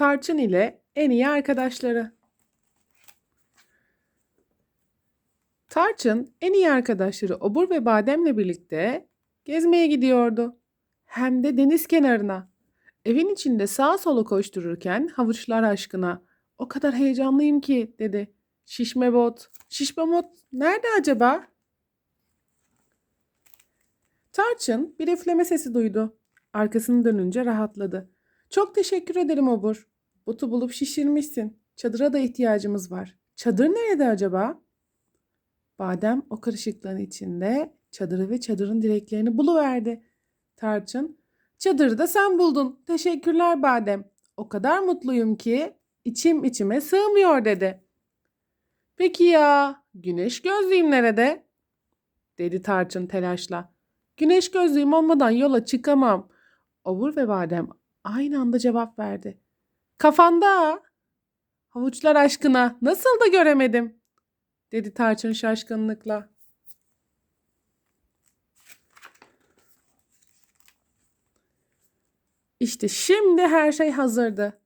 Tarçın ile en iyi arkadaşları. Tarçın en iyi arkadaşları Obur ve Badem'le birlikte gezmeye gidiyordu. Hem de deniz kenarına. Evin içinde sağa sola koştururken havuçlar aşkına. O kadar heyecanlıyım ki dedi. Şişme bot. Şişme bot nerede acaba? Tarçın bir üfleme sesi duydu. Arkasını dönünce rahatladı. Çok teşekkür ederim Obur. Botu bulup şişirmişsin. Çadıra da ihtiyacımız var. Çadır nerede acaba? Badem o karışıklığın içinde çadırı ve çadırın direklerini buluverdi. Tarçın, çadırı da sen buldun. Teşekkürler Badem. O kadar mutluyum ki içim içime sığmıyor dedi. Peki ya güneş gözlüğüm nerede? dedi Tarçın telaşla. Güneş gözlüğüm olmadan yola çıkamam. Obur ve Badem aynı anda cevap verdi. Kafanda. Havuçlar aşkına nasıl da göremedim dedi Tarçın şaşkınlıkla. İşte şimdi her şey hazırdı.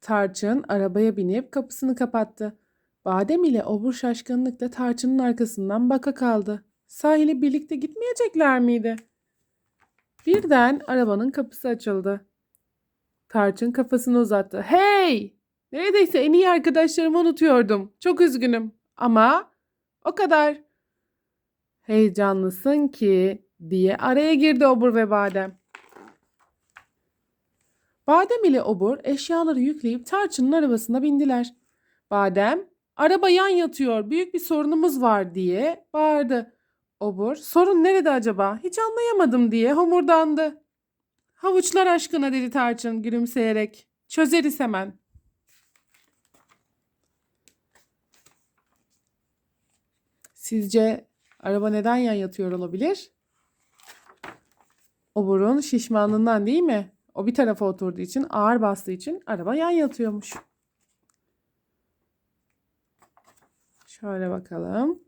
Tarçın arabaya binip kapısını kapattı. Badem ile obur şaşkınlıkla Tarçın'ın arkasından baka kaldı. Sahile birlikte gitmeyecekler miydi? Birden arabanın kapısı açıldı. Tarçın kafasını uzattı. Hey! Neredeyse en iyi arkadaşlarımı unutuyordum. Çok üzgünüm. Ama o kadar heyecanlısın ki diye araya girdi Obur ve Badem. Badem ile Obur eşyaları yükleyip Tarçın'ın arabasına bindiler. Badem, araba yan yatıyor, büyük bir sorunumuz var diye bağırdı. Obur, sorun nerede acaba? Hiç anlayamadım diye homurdandı. Havuçlar aşkına dedi Tarçın gülümseyerek. Çözeriz hemen. Sizce araba neden yan yatıyor olabilir? Oburun şişmanlığından değil mi? O bir tarafa oturduğu için, ağır bastığı için araba yan yatıyormuş. Şöyle bakalım.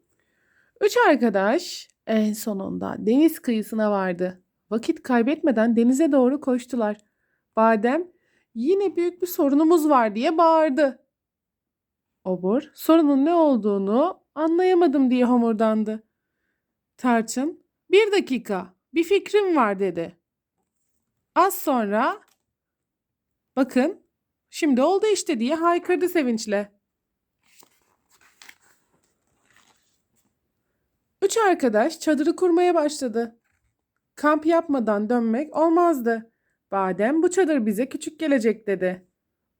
Üç arkadaş en sonunda deniz kıyısına vardı. Vakit kaybetmeden denize doğru koştular. Badem yine büyük bir sorunumuz var diye bağırdı. Obur sorunun ne olduğunu anlayamadım diye homurdandı. Tarçın bir dakika bir fikrim var dedi. Az sonra bakın şimdi oldu işte diye haykırdı sevinçle. Üç arkadaş çadırı kurmaya başladı. Kamp yapmadan dönmek olmazdı. Badem bu çadır bize küçük gelecek dedi.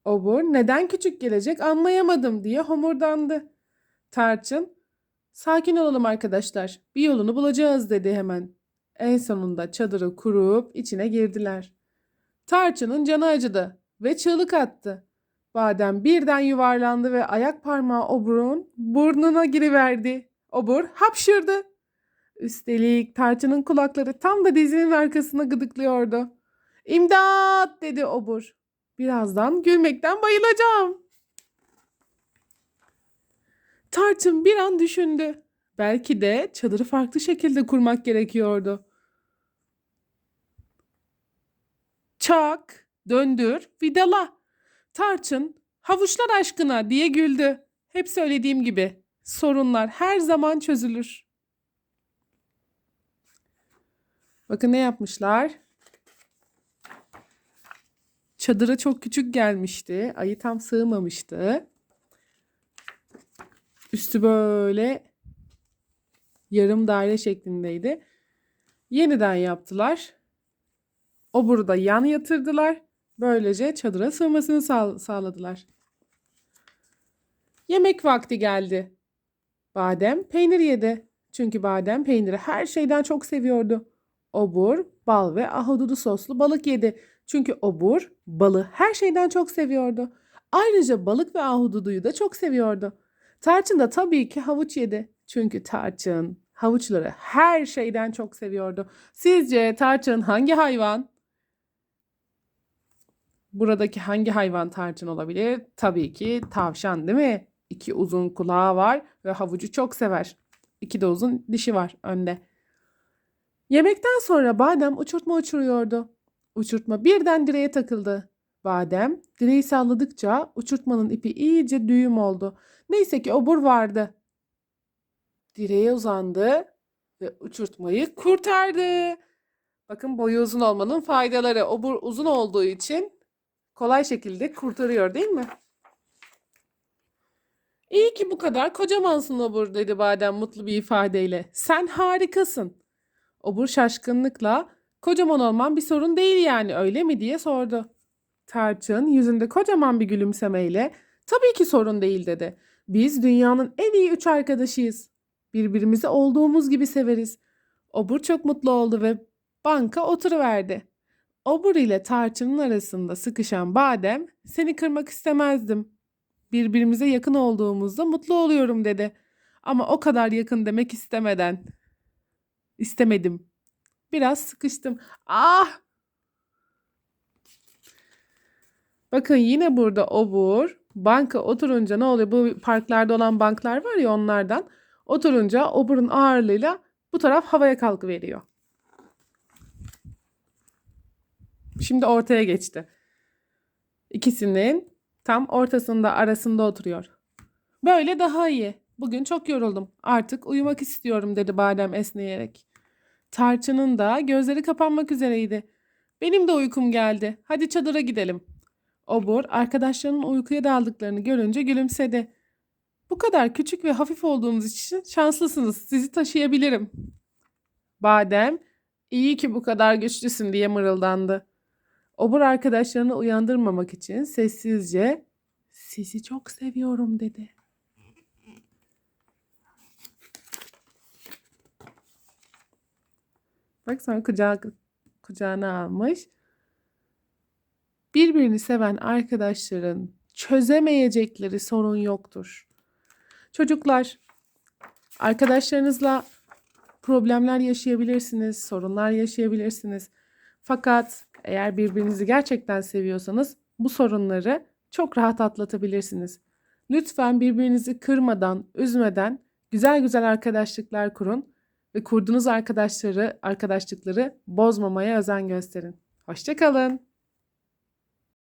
Obur neden küçük gelecek anlayamadım diye homurdandı. Tarçın sakin olalım arkadaşlar bir yolunu bulacağız dedi hemen. En sonunda çadırı kurup içine girdiler. Tarçın'ın canı acıdı ve çığlık attı. Badem birden yuvarlandı ve ayak parmağı Obur'un burnuna giriverdi. Obur hapşırdı. Üstelik Tarçın'ın kulakları tam da dizinin arkasına gıdıklıyordu. İmdat dedi Obur. Birazdan gülmekten bayılacağım. Tarçın bir an düşündü. Belki de çadırı farklı şekilde kurmak gerekiyordu. Çak, döndür, vidala. Tarçın, havuçlar aşkına diye güldü. Hep söylediğim gibi sorunlar her zaman çözülür. Bakın ne yapmışlar. Çadıra çok küçük gelmişti. Ayı tam sığmamıştı. Üstü böyle yarım daire şeklindeydi. Yeniden yaptılar. O burada yan yatırdılar. Böylece çadıra sığmasını sağ- sağladılar. Yemek vakti geldi. Badem peynir yedi. Çünkü badem peyniri her şeyden çok seviyordu. Obur, bal ve ahududu soslu balık yedi. Çünkü obur balı her şeyden çok seviyordu. Ayrıca balık ve ahududuyu da çok seviyordu. Tarçın da tabii ki havuç yedi. Çünkü tarçın havuçları her şeyden çok seviyordu. Sizce tarçın hangi hayvan? Buradaki hangi hayvan tarçın olabilir? Tabii ki tavşan değil mi? İki uzun kulağı var ve havucu çok sever. İki de uzun dişi var önde. Yemekten sonra badem uçurtma uçuruyordu. Uçurtma birden direğe takıldı. Badem direği salladıkça uçurtmanın ipi iyice düğüm oldu. Neyse ki obur vardı. Direğe uzandı ve uçurtmayı kurtardı. Bakın boyu uzun olmanın faydaları. Obur uzun olduğu için kolay şekilde kurtarıyor değil mi? İyi ki bu kadar kocamansın Obur dedi Badem mutlu bir ifadeyle. Sen harikasın. Obur şaşkınlıkla kocaman olman bir sorun değil yani öyle mi diye sordu. Tarçın yüzünde kocaman bir gülümsemeyle tabii ki sorun değil dedi. Biz dünyanın en iyi üç arkadaşıyız. Birbirimizi olduğumuz gibi severiz. Obur çok mutlu oldu ve banka oturuverdi. Obur ile tarçının arasında sıkışan badem seni kırmak istemezdim. Birbirimize yakın olduğumuzda mutlu oluyorum dedi. Ama o kadar yakın demek istemeden. İstemedim. Biraz sıkıştım. Ah! Bakın yine burada obur. Banka oturunca ne oluyor? Bu parklarda olan banklar var ya onlardan. Oturunca oburun ağırlığıyla bu taraf havaya kalkıveriyor. Şimdi ortaya geçti. İkisinin tam ortasında arasında oturuyor. Böyle daha iyi. Bugün çok yoruldum. Artık uyumak istiyorum dedi Badem esneyerek. Tarçının da gözleri kapanmak üzereydi. Benim de uykum geldi. Hadi çadıra gidelim. Obur arkadaşlarının uykuya daldıklarını görünce gülümsedi. Bu kadar küçük ve hafif olduğunuz için şanslısınız. Sizi taşıyabilirim. Badem, iyi ki bu kadar güçlüsün diye mırıldandı. Obur arkadaşlarını uyandırmamak için sessizce sizi çok seviyorum dedi. Bak sonra kucağı, kucağına almış. Birbirini seven arkadaşların çözemeyecekleri sorun yoktur. Çocuklar, arkadaşlarınızla problemler yaşayabilirsiniz, sorunlar yaşayabilirsiniz. Fakat eğer birbirinizi gerçekten seviyorsanız bu sorunları çok rahat atlatabilirsiniz. Lütfen birbirinizi kırmadan, üzmeden güzel güzel arkadaşlıklar kurun ve kurduğunuz arkadaşları, arkadaşlıkları bozmamaya özen gösterin. Hoşçakalın.